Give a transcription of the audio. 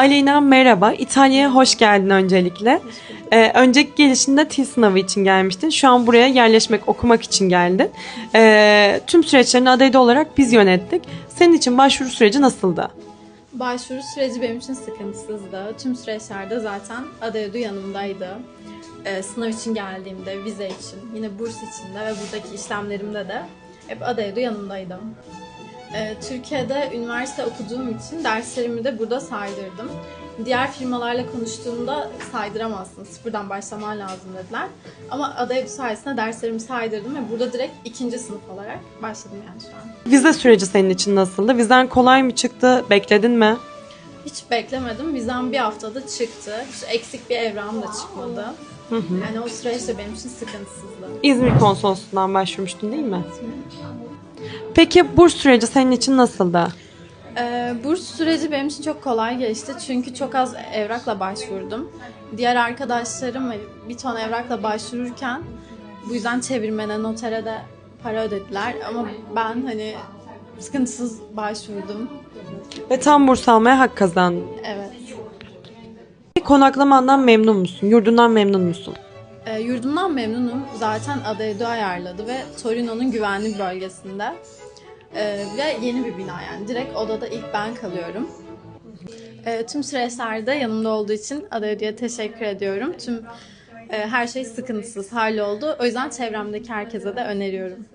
Aleyna merhaba. İtalya'ya hoş geldin öncelikle. Ee, önceki gelişinde TİL sınavı için gelmiştin. Şu an buraya yerleşmek, okumak için geldin. Ee, tüm süreçlerini adayda olarak biz yönettik. Senin için başvuru süreci nasıldı? Başvuru süreci benim için sıkıntısızdı. Tüm süreçlerde zaten Adayadu yanımdaydı. Ee, sınav için geldiğimde, vize için, yine burs için de ve buradaki işlemlerimde de hep Adayadu yanımdaydı. Ee, Türkiye'de üniversite okuduğum için derslerimi de burada saydırdım. Diğer firmalarla konuştuğumda saydıramazsın, sıfırdan başlaman lazım dediler. Ama Adayadu sayesinde derslerimi saydırdım ve burada direkt ikinci sınıf olarak başladım yani şu an. Vize süreci senin için nasıldı? Vizen kolay mı çıktı? Bekledin mi? Hiç beklemedim. Vizem bir haftada çıktı. Hiç eksik bir evrağım da çıkmadı. Yani o süreç de benim için sıkıntısızdı. İzmir konsolosluğundan başvurmuştun değil mi? Peki burs süreci senin için nasıldı? Ee, burs süreci benim için çok kolay geçti. Çünkü çok az evrakla başvurdum. Diğer arkadaşlarım bir ton evrakla başvururken bu yüzden çevirmene, notere de para ödediler. Ama ben hani sıkıntısız başvurdum. Ve tam burs almaya hak kazandın. Evet. Konaklamandan memnun musun? Yurdundan memnun musun? E, yurdumdan memnunum. Zaten Adaydu ayarladı ve Torino'nun güvenli bölgesinde. E, ve yeni bir bina yani. Direkt odada ilk ben kalıyorum. E, tüm süreçlerde yanımda olduğu için Adaydu'ya teşekkür ediyorum. Tüm e, her şey sıkıntısız halloldu. O yüzden çevremdeki herkese de öneriyorum.